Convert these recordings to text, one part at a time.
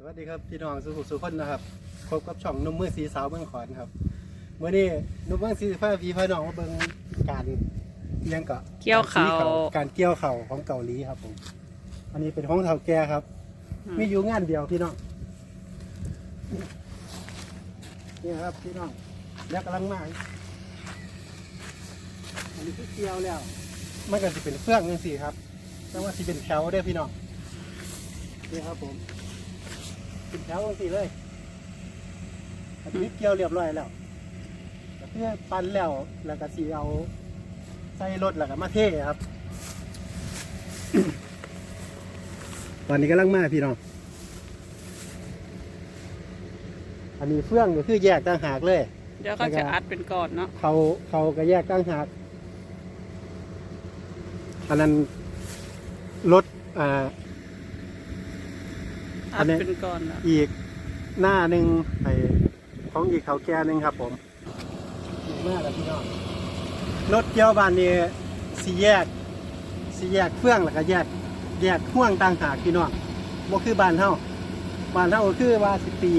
สวัสดีครับพี่น้องสุขุมสุขคนนะครับพบกับช่องหนุ่มมือสีสาวเมืองขอนครับเมื่อนี้หนุ่มมือสีฟ้าพี่พี่น้องมาเบิ่งการเลี้ยงกะเกี่ยวข้าวการเกี่ยวเข่าวของเกาหลีครับผมอันนี้เป็นของเฒ่าแก่ครับ อืม มีอยู่งานเดียวพี่น้องนี่ครับพี่น้องแล้วกำลังมาอันนี้คือเกี่ยวแล้ว มันก็จะเป็นเฟื่องจังสี่ครับแต่ว่าที่เป็นแถวเด้อพี่น้องนี่ครับผม เป็นแถวจังสี่เลยอันนี้เกี่ยวเรียบร้อยแล้วก็เพื่อปั้นแล้วแล้วก็สีเอาใส่รถแล้วก็มาเทครับ ตอนนี้กำลังมาพี่น้อง อันนี้เฟื่องก็คือแยกต่างหากเลย เดี๋ยวเขาจะอัดเป็นก่อนเนาะเขาเขาก็แยกต่างหาก อันนั้นรถอ่า อัอันดนี้เป็นก่อนเนาะอีกหน้าหนึ่งไอของอีกเขาแก่หนึ่งครับ ผมดีมากครับพี่น้องรถเกี่ยวบานนี้สีแยกสีแยกเฟื่องแล้วก็แยกแยกห่วงต่างหากพี่น้องบ่คือบ้านเฮาบ้านเฮาก็คือว่าสิตี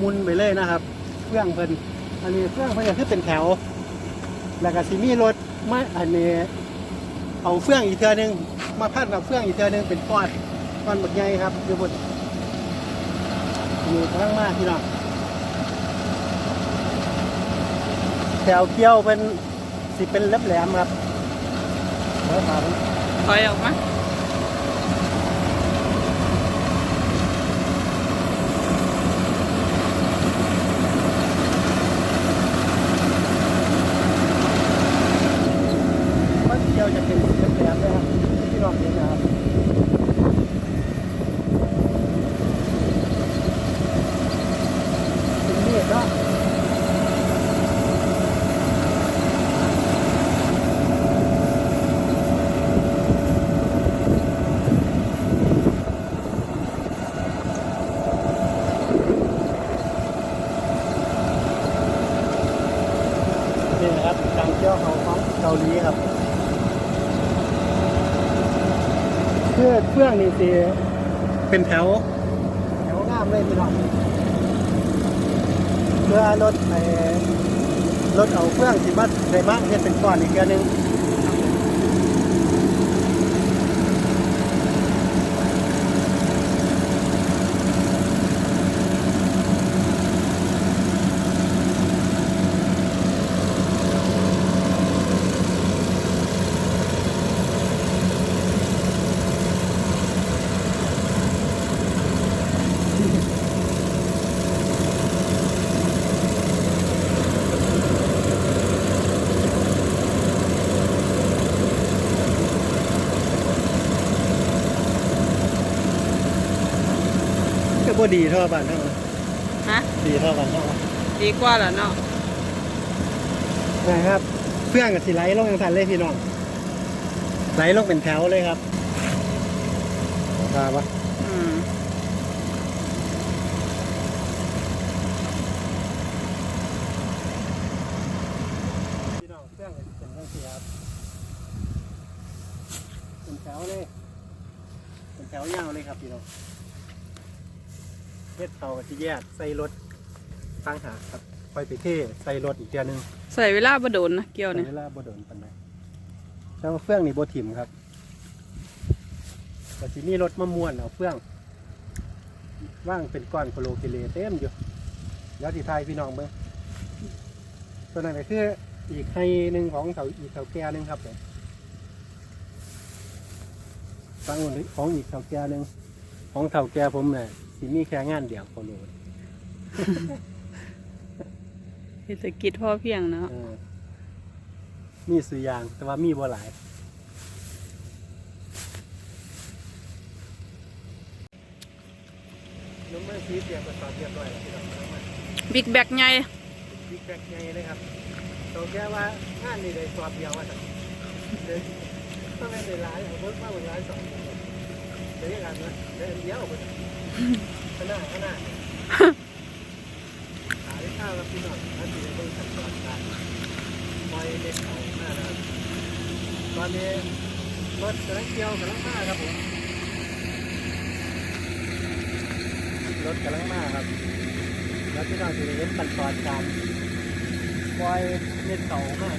มุนไปเลยนะครับเฟื่องเพิ่นอันนี้เฟื่องเพิ่นก็คือเป็นแถว แล้วก็สิมีรถมาอันนี้เอาเฟื่องอีกเทื่อหนึงมาพันกับเฟื่องอีกเทื่อหนึงเป็นก้อนก้อนบักใหญ่ครับอยู่บน อยู่ข้างมากพี่น้องแถวเกี้ยวเป็นสิเป็นแหลมครับแล้วถาม ถอยออกมา มันเกี่ยวจะเป็นแหลมๆนะครับที่ลองเห็นนะครับเป็นมีดเนาะนี่ นะครับการเกี่ยวของของเกาหลีครับเพื่อเพื่องนี่สิเป็นแถว แถวงามเลยพี่น้องเพื่อรถไอ้รถเอาเพื่องสิมาใส่มาเห็นเป็นก้อนอีกอันหนึง บ่ดีเท่าบ้านเท่าฮะ ดีเท่าบ้านเท่าดีกว่าแล้วเนาะนะครับเพื่องกับสิไหลลงอย่างทันเลยพี่น้องไหลลงเป็นแถวเลยครับครับวะอืมพี่น้องเพื่องกับเป็นเรื่องที่ครับเป็นแถวเลยเป็นแถวยาวเลยครับพี่น้อง เฮ็ดเขาก็สิแยกใส่รถตั้งหากครับไปไปเทใส่รถอีกเดือนหนึงใส่เวลาบ่โดนนะเกี่ยวใช้เนี่ยเวลาบ่โดนปานใดแล้วเฟื่องนี่บ่ถิ่มครับแต่ทีนี้รถมะม่วนเอาเฟื่องว่างเป็นก้อนโคโลกิเลเต็มอยู่แล้วที่ไทยพี่น้องเบิ่งตัวนั้นก็คืออีกไฮหนึ่งของเขาอีกเขาแก่หนึ่งครับผมฟังอื่นของอีกเขาแก่หนึ่งของเขาแก่ผมเนี่ย สิมีแค่งานเดียวโคโลเศรษฐกิจพอเพียงเนาะเออมีสุอยางแต่ว่ามีบ่หลาย น้ำมันสีเตรียมกระสอบเรียบร้อยแล้วพี่น้องน้ำมันบิ๊กแบกใหญ่บิ๊กแบกใหญ่เลยครับตัวแค่ว่างานนี่เลยสอบเดียวอะจ้ะเดี๋ยวต้องให้ในร้านผมเพิ่มมาบนร้านสองคนเดี๋ยวยังไงนะเดี๋ยวอันเดียวไป ข้างหน้าข้าวพี่น้องถ้าที่ในเบื้องขั้นตอนการปล่อยเด็กเขาหน้านะครับตอนนี้รถกำลังเกี่ยวกำลังมาครับผมรถกำลังมาครับแล้วพี่น้องจะได้เห็นขั้นตอนการปล่อยเม็ดเขามาก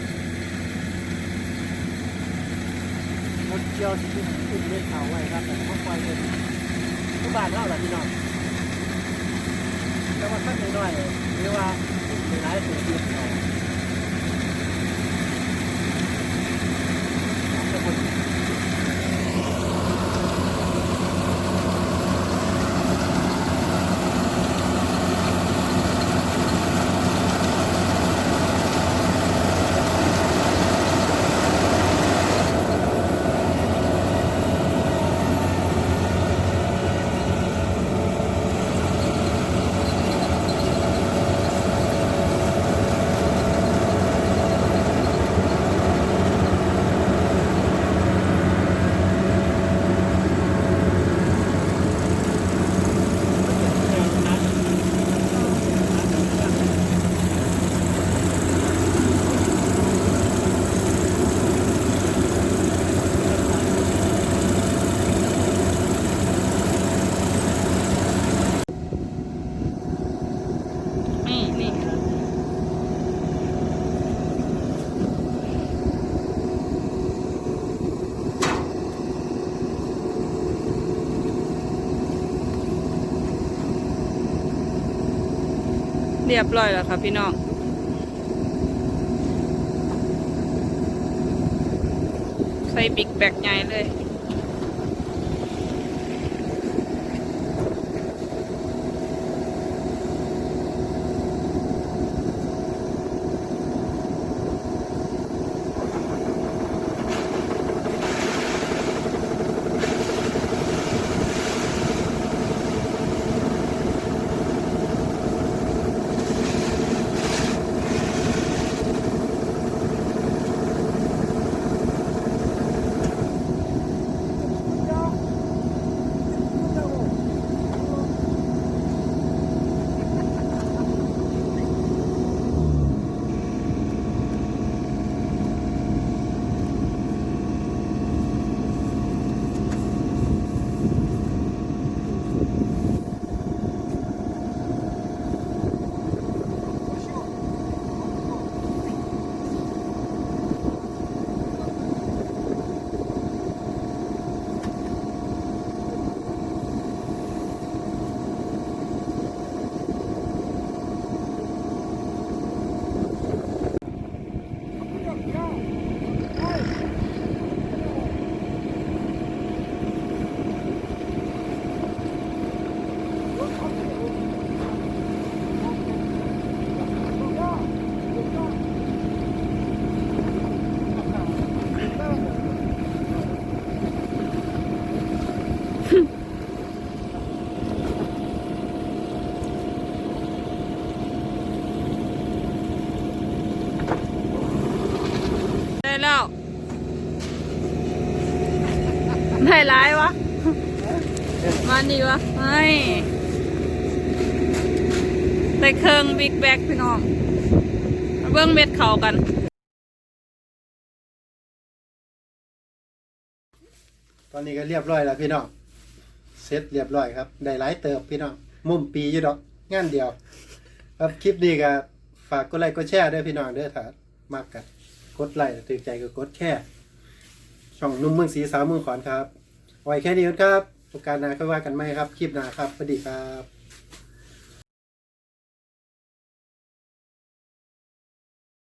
รถเกี่ยวสิขึ้นขึ้นเม็ดเขาไว้ครับแต่ว่าปล่อยเป็น ที่บ้านเราแหละพี่น้องแต่ว่าสักหน่อยหรือว่าหลายๆตัวเดียวเขาแต่คน นี่นี่ เรียบร้อยแล้วค่ะพี่น้องใส่บิ๊กแบกใหญ่เลย ได้แล้ว ได้ร้ายวะ มาดีวะไม่ได้เครื่องบิ๊กแบกพี่น้องเบิ้งเม็ดเขากัน ตอนนี้ก็เรียบร้อยแล้วพี่น้องเสร็จเรียบร้อยครับ ได้หลายเติบพี่น้อง มุมปีอยู่ดอกงานเดียว ครับคลิปนี้ก็ฝากกดไลค์กดแชร์ด้วยพี่น้องเด้อถ้ามากกันกดไลค์ตื่นใจก็กดแชร์ช่องนุ่มเมืองสีสาวเมืองขอนครับไว้แค่นี้ครับ โอกาสหน้าค่อยว่ากันไหมครับ คลิปหน้าครับสวัสดีครับ